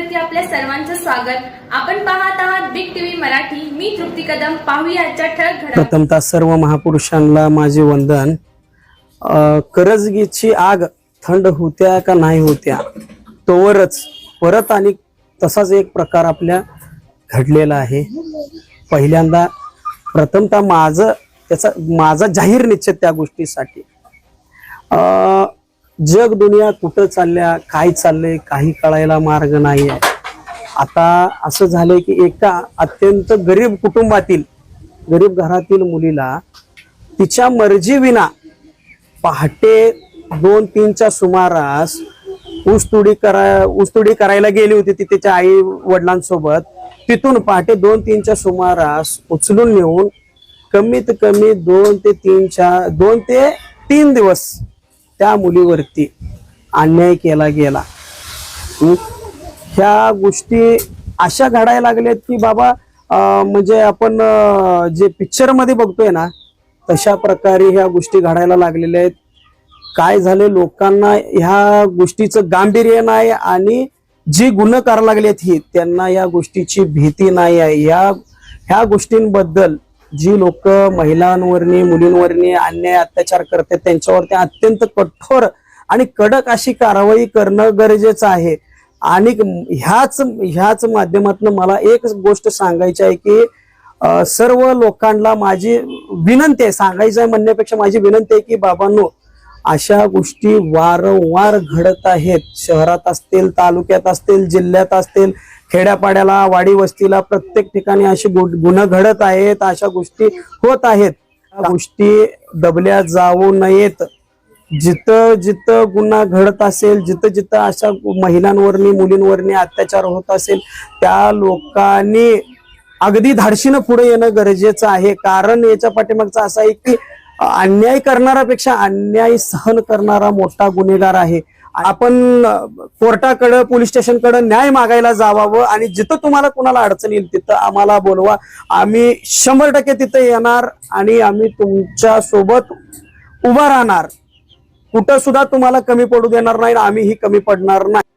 मराठीवरती आपल्या सर्वांचं स्वागत. आपण पाहत आहात बिग टीव्ही मराठी. मी तृप्ती कदम. पाहूया आजच्या ठळक घडामोडी. प्रथमतः सर्व महापुरुषांना माझे वंदन. करजगीची आग थंड होत्या का नाही होत्या? तोवरच परत आणि तसाच एक प्रकार आपल्या घडलेला आहे. पहिल्यांदा प्रथमतः माझं त्याचा माझा जाहीर निश्चित त्या गोष्टीसाठी. जग दुनिया कुठं चालल्या काय चाललंय काही कळायला मार्ग नाही आहे आता असं झालंय की एका अत्यंत गरीब कुटुंबातील गरीब घरातील मुलीला तिच्या मर्जीविना पहाटे दोन तीनच्या सुमारास ऊसतोडी करा ऊसतोडी करायला गेली होती ती तिच्या आई वडिलांसोबत. तिथून पहाटे दोन तीनच्या सुमारास उचलून नेऊन कमीत कमी दोन ते तीनच्या दोन ते तीन दिवस त्या मुलीवरती अन्याय केला गेला. ह्या गोष्टी अशा घडायला लागल्यात की बाबा म्हणजे आपण जे पिक्चरमध्ये बघतोय ना तशा प्रकारे ह्या गोष्टी घडायला लागलेल्या आहेत. काय झाले लोकांना ह्या गोष्टीचं गांभीर्य नाही आणि जी गुन्हे करायला लागलेत ही त्यांना या गोष्टीची भीती नाही आहे. या ह्या गोष्टींबद्दल जी लोक महिलांवरनी मुलींवरनी अन्याय अत्याचार करतात त्यांच्यावरती अत्यंत कठोर आणि कडक अशी कारवाई करणं गरजेचं आहे. आणि ह्याच ह्याच माध्यमातून मला एक गोष्ट सांगायची आहे की सर्व लोकांना माझी विनंती आहे सांगायचं आहे म्हणण्यापेक्षा माझी विनंती आहे की बाबांनो अशा गोष्टी वारंवार घडत आहेत. शहरात असतील तालुक्यात असतील जिल्ह्यात असतील खेड्यापाड्याला वाडी वस्तीला प्रत्येक ठिकाणी अशी गु- गुन्हे घडत आहेत अशा गोष्टी होत आहेत. गोष्टी दबल्या जाऊ नयेत. जिथं जिथं गुन्हा घडत असेल जिथं जिथं अशा महिलांवरनी मुलींवरनी अत्याचार होत असेल त्या लोकांनी अगदी धाडशीनं पुढे येणं गरजेचं आहे. कारण याच्या पाठीमागचं असं आहे की अन्याय करणारापेक्षा अन्याय सहन करणारा मोठा गुन्हेगार आहे. आपण कोर्टाकडं पोलीस स्टेशनकडं न्याय मागायला जावावं आणि जिथं तुम्हाला कुणाला अडचण येईल तिथं आम्हाला बोलवा. आम्ही शंभर टक्के तिथं येणार आणि आम्ही तुमच्यासोबत उभा राहणार. कुठं सुद्धा तुम्हाला कमी पडू देणार नाही आणि आम्हीही कमी पडणार नाही.